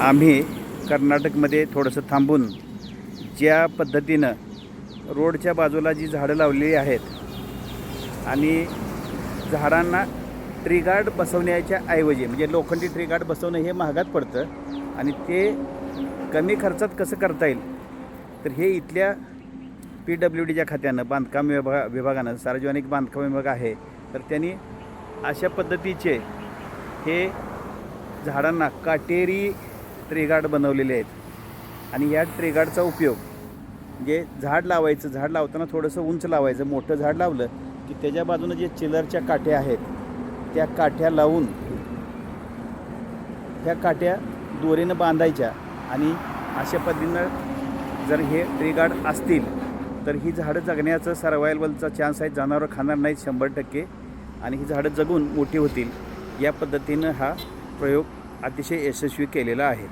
आम्ही कर्नाटकमध्ये थोडंसं थांबून ज्या पद्धतीनं रोडच्या बाजूला जी झाडं लावलेली आहेत आणि झाडांना ट्रीगार्ड बसवण्याच्या ऐवजी म्हणजे लोखंडी ट्रीगार्ड बसवणं हे महागात पडतं आणि ते कमी खर्चात कसं करता येईल? तर हे इथल्या पी डब्ल्यू डीच्या खात्यानं बांधकाम विभा विभागानं सार्वजनिक बांधकाम विभाग आहे तर त्यांनी अशा पद्धतीचे हे झाडांना काटेरी ट्रेगार्ड बनवलेले आहेत. आणि या ट्रेगार्डचा उपयोग म्हणजे झाड लावायचं झाड लावताना थोडंसं उंच लावायचं मोठं झाड लावलं की त्याच्या बाजूनं जे चिलरच्या काठ्या आहेत त्या काठ्या लावून त्या काठ्या दोरीनं बांधायच्या आणि अशा पद्धतीनं जर हे ट्रेगार्ड असतील तर ही झाडं जगण्याचं सर्वायवलचा चान्स आहे. जनावरं खाणार नाहीत शंभर टक्के. आणि ही झाडं जगून मोठी होतील. या पद्धतीनं हा प्रयोग अतिशय यशस्वी केलेला आहे.